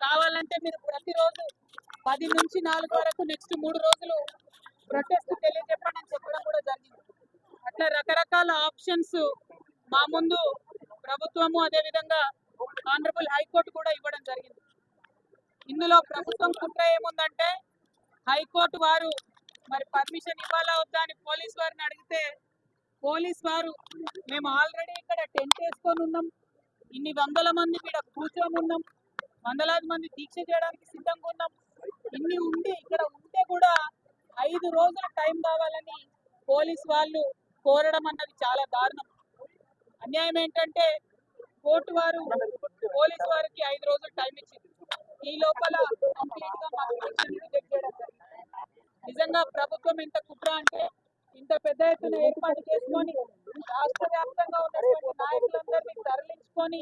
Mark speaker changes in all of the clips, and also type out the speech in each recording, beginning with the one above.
Speaker 1: కావాలంటే మీరు ప్రతిరోజు పది నుంచి నాలుగు వరకు నెక్స్ట్ మూడు రోజులు ప్రొటెస్ట్ తెలియజెప్పండి అని చెప్పడం కూడా జరిగింది. అట్లా రకరకాల ఆప్షన్స్ మా ముందు ప్రభుత్వము అదేవిధంగా ఆనరబుల్ హైకోర్టు కూడా ఇవ్వడం జరిగింది. ఇందులో ప్రభుత్వం కుట్ర ఏముందంటే హైకోర్టు వారు మరి పర్మిషన్ ఇవ్వాలా వద్దా అని పోలీసు వారిని అడిగితే పోలీస్ వారు మేము ఆల్రెడీ ఇక్కడ టెంట్ వేసుకొని ఉన్నాం. ఇన్ని వందల మంది ఇక్కడ కూర్చొని ఉన్నాం. వందలాది మంది దీక్ష చేయడానికి సిద్ధంగా ఉన్నాం. ఇన్ని ఉండి ఇక్కడ ఉంటే కూడా ఐదు రోజుల టైం కావాలని పోలీస్ వాళ్ళు కోరడం అన్నది చాలా దారుణం. అన్యాయం ఏంటంటే కోర్టు వారు పోలీస్ వారికి ఐదు రోజులు టైం ఇచ్చింది. ఈ లోపల కంప్లీట్గా మాకు నిజంగా ప్రభుత్వం ఎంత కుట్ర అంటే ఇంత పెద్ద ఎత్తున ఏర్పాటు చేసుకొని రాష్ట్ర వ్యాప్తంగా ఉన్నటువంటి నాయకులందరినీ తరలించుకొని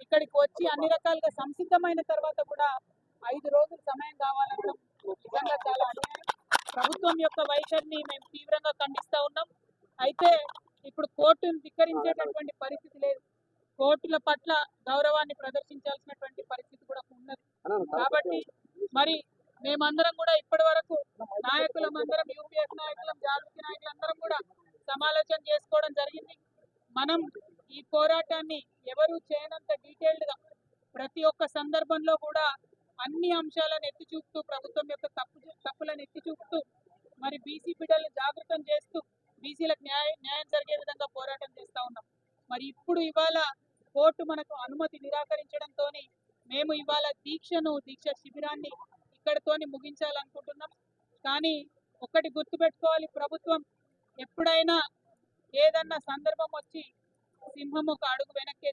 Speaker 1: ఇక్కడికి వచ్చి అన్ని రకాలుగా సంసిద్ధమైన తర్వాత కూడా ఐదు రోజులు సమయం కావాలనడం నిజంగా చాలా అన్యాయం. ప్రభుత్వం యొక్క వైఖరిని మేము తీవ్రంగా ఖండిస్తా ఉన్నాం. అయితే ఇప్పుడు కోర్టును ధిక్కరించేటటువంటి పరిస్థితి లేదు. కోర్టుల పట్ల గౌరవాన్ని ప్రదర్శించాల్సినటువంటి పరిస్థితి కూడా ఉన్నది. కాబట్టి మరి మేమందరం కూడా ఇప్పటి వరకు ప్రతి ఒక్క సందర్భంలో కూడా అన్ని అంశాలను ఎత్తి చూపుతూ ప్రభుత్వం యొక్క తప్పు తప్పులను ఎత్తి చూపుతూ మరి బీసీ బిడ్డలను జాగృతం చేస్తూ బీసీలకు న్యాయం న్యాయం జరిగే విధంగా పోరాటం చేస్తూ ఉన్నాం. మరి ఇప్పుడు ఇవాళ కోర్టు మనకు అనుమతి నిరాకరించడంతో మేము ఇవాళ దీక్షను దీక్ష శిబిరాన్ని ఇక్కడితోని ముగించాలనుకుంటున్నాం. కానీ ఒకటి గుర్తుపెట్టుకోవాలి ప్రభుత్వం ఎప్పుడైనా ఏదన్నా సందర్భం వచ్చి సింహం ఒక అడుగు వెనక్కి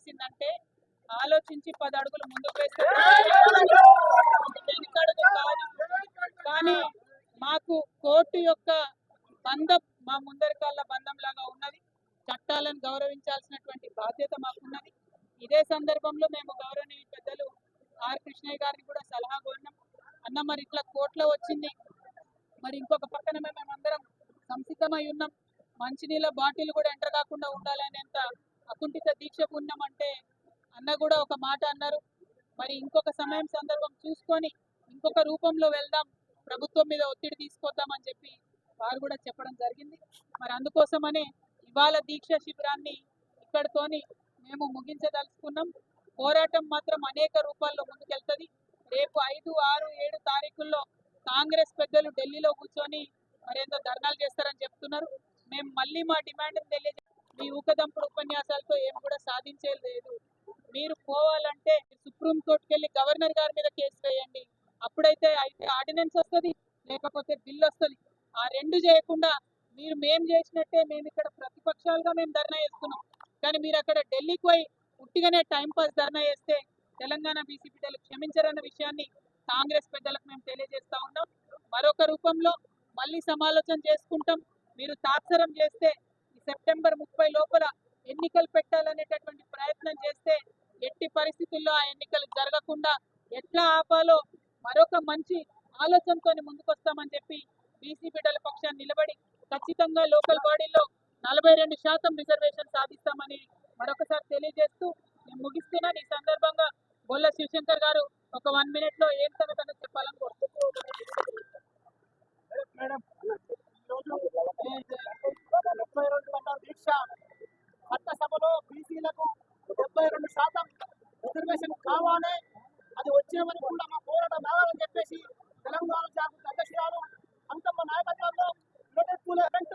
Speaker 1: పది అడుగులు ముందుకు వేస్తే వెనకడుగు కాదు కానీ మాకు కోర్టు యొక్క బంధం మా ముందరికాళ్ళ బంధం లాగా ఉన్నది. చట్టాలను గౌరవించాల్సినటువంటి బాధ్యత మాకున్నది. ఇదే సందర్భంలో మేము గౌరవనీయ పెద్దలు ఆర్ కృష్ణయ్య గారిని కూడా సలహా కోరినాం. అన్న మరి ఇట్లా కోర్టులో వచ్చింది. మరి ఇంకొక పక్కన మేమందరం సంసిద్ధమై ఉన్నాం. మంచినీళ్ళ బాటిల్ కూడా ఎంటర్ కాకుండా ఉండాలనేంత అకుంఠిత దీక్షకు ఉన్నామంటే అన్న కూడా ఒక మాట అన్నారు. మరి ఇంకొక సమయం సందర్భం చూసుకొని ఇంకొక రూపంలో వెళ్దాం ప్రభుత్వం మీద ఒత్తిడి తీసుకొద్దామని చెప్పి వారు కూడా చెప్పడం జరిగింది. మరి అందుకోసమనే ఇవాళ దీక్ష శిబిరాన్ని ఇక్కడితోని మేము ముగించదలుచుకున్నాం. పోరాటం మాత్రం అనేక రూపాల్లో ముందుకెళ్తుంది. రేపు ఐదు ఆరు ఏడు తారీఖుల్లో కాంగ్రెస్ పెద్దలు ఢిల్లీలో కూర్చొని మరేందో ధర్నాలు చేస్తారని చెప్తున్నారు. మేము మళ్ళీ మా డిమాండ్ తెలియజే మీ ఊకదంపుడు ఉపన్యాసాలతో ఏం కూడా సాధించేది లేదు. మీరు పోవాలంటే సుప్రీం కోర్టుకి వెళ్ళి గవర్నర్ గారి మీద కేసు వేయండి. అప్పుడైతే అయితే ఆర్డినెన్స్ వస్తుంది లేకపోతే బిల్ వస్తుంది. ఆ రెండు చేయకుండా మీరు మేం చేసినట్టే మేము ఇక్కడ ప్రతిపక్షాలుగా మేము ధర్నా చేస్తున్నాం. కానీ మీరు అక్కడ ఢిల్లీకి పోయి ఉట్టిగానే టైంపాస్ ధర్నా చేస్తే తెలంగాణ బీసీ బిడ్డలు క్షమించరన్న విషయాన్ని కాంగ్రెస్ పెద్దలకు మేము తెలియజేస్తా ఉన్నాం. మరొక రూపంలో మళ్ళీ సమాలోచన చేసుకుంటాం. మీరు తాత్సరం చేస్తే ఈ సెప్టెంబర్ ముప్పై లోపల ఎన్నికలు పెట్టాలనేటటువంటి ప్రయత్నం చేస్తే ఎట్టి పరిస్థితుల్లో ఆ ఎన్నికలు జరగకుండా ఎట్లా ఆపాలో మరొక మంచి ఆలోచనతో ముందుకొస్తామని చెప్పి బీసీ బిడ్డల పక్షాన్ని నిలబడి ఖచ్చితంగా లోకల్ బాడీలో నలభై రెండు శాతం రిజర్వేషన్ సాధిస్తామని మరొకసారి తెలియజేస్తూ నేను ముగిస్తున్నాను ఈ సందర్భంగా బొల్ల శివశంకర్ గారు ఒక వన్ మినిట్లో ఏం
Speaker 2: తన తన అది వచ్చేవని కూడా మా పోరాటం రావాలని చెప్పేసి తెలంగాణ జాగృతి అధ్యక్షురాలు అంతమ్మ నాయకత్వంలో యునైటెడ్ పూల్ event